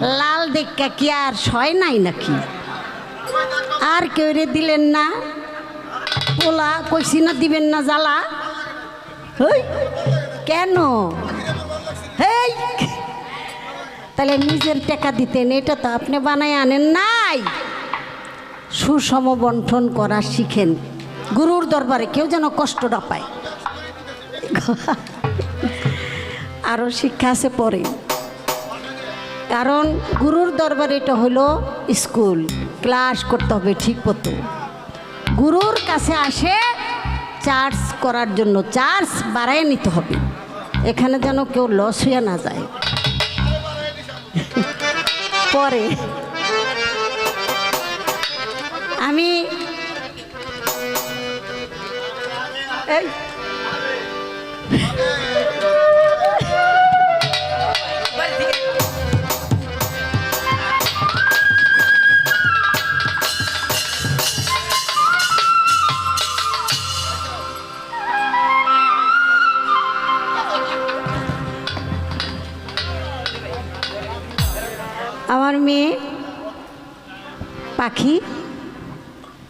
লাল দেখা কি আর সয় নাই নাকি? আর কেউ রে দিলেন না। পোলা কইছি না দিবেন না জ্বালা। হই, কেন? হেই, তাহলে নিজের টাকা দিতেন, এটা তো আপনি বানায় আনেন নাই। সুষম বন্টন করা শিখেন। গুরুর দরবারে কেউ যেন কষ্ট না পায়। আরও শিক্ষা আছে পরে। কারণ গুরুর দরবারে এটা হলো স্কুল, ক্লাস করতে হবে ঠিক মতো। গুরুর কাছে আসে চার্জ করার জন্য, চার্জ বাড়ায় নিতে হবে। এখানে যেন কেউ লস হইয়া না যায়। পরে আমি এই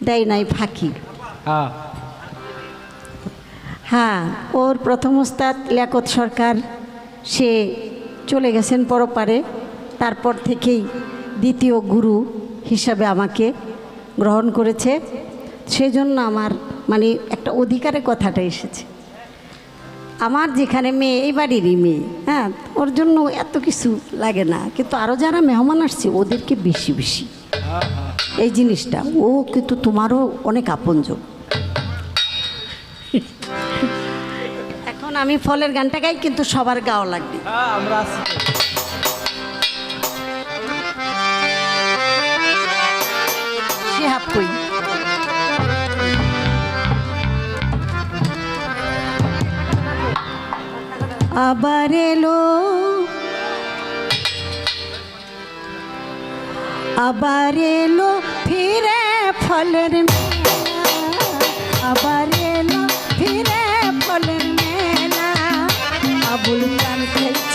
দেয় নাই ফাঁকি। হ্যাঁ। হ্যাঁ ওর প্রথম ওস্তাদ লিয়াকত সরকার সে চলে গেছেন পরপারে তারপর থেকেই দ্বিতীয় গুরু হিসাবে আমাকে গ্রহণ করেছে। সেজন্য আমার মানে একটা অধিকারের কথাটা এসেছে। আমার যেখানে মেয়ে এই বাড়িরই মেয়ে হ্যাঁ ওর জন্য এত কিছু লাগে না। কিন্তু আরও যারা মেহমান আসছে ওদেরকে বেশি বেশি। এই জিনিসটা ও কিন্তু তোমারও অনেক আপনজন। এখন আমি ফলের গানটা গাই কিন্তু সবার গাওয়া লাগবে। হ্যাঁ আমরা সে হাফ কই? আবার এলো আবার এলো ফিরে ফলের মেলা। আবার এলো ফিরে ফলের মেলা। আবুল কান খেলছে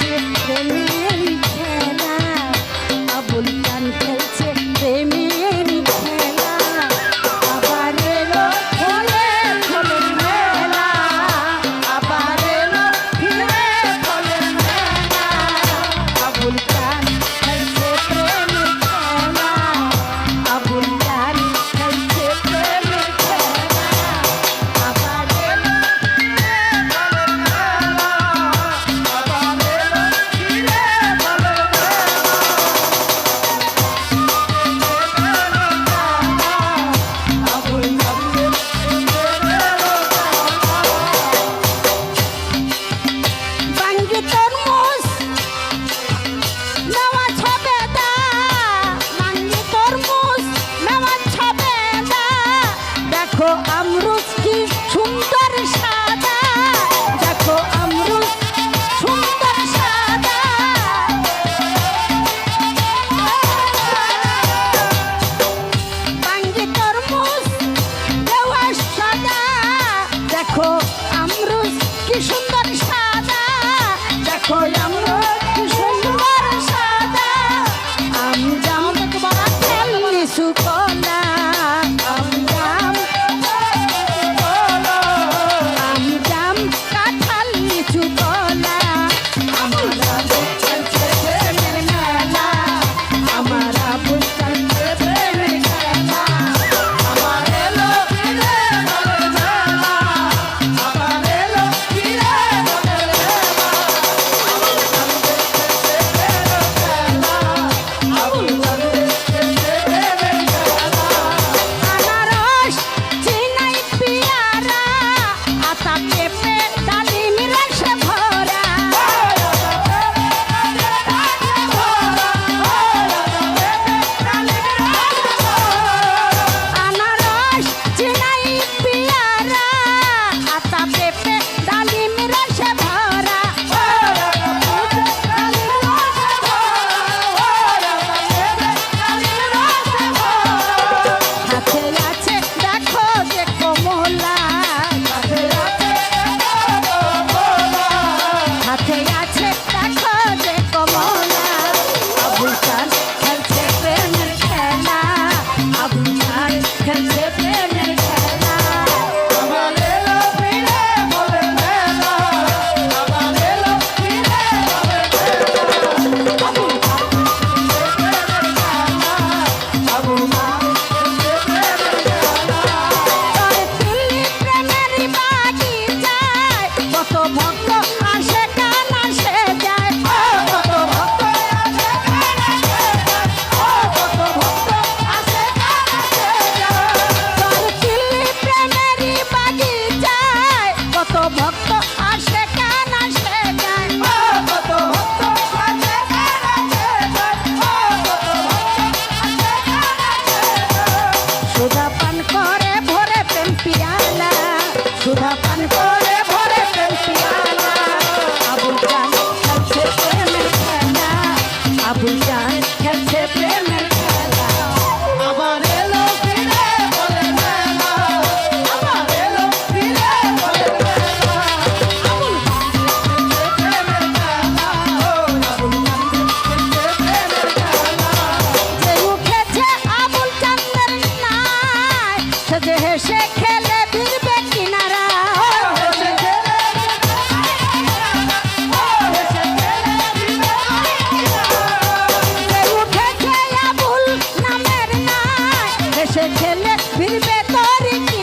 হেলে ফিরবে তোর কি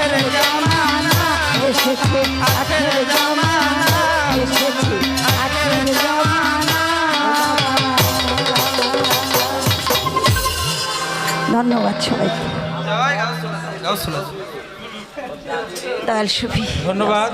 আখের জামানা এসেছে আখের ধন্যবাদ।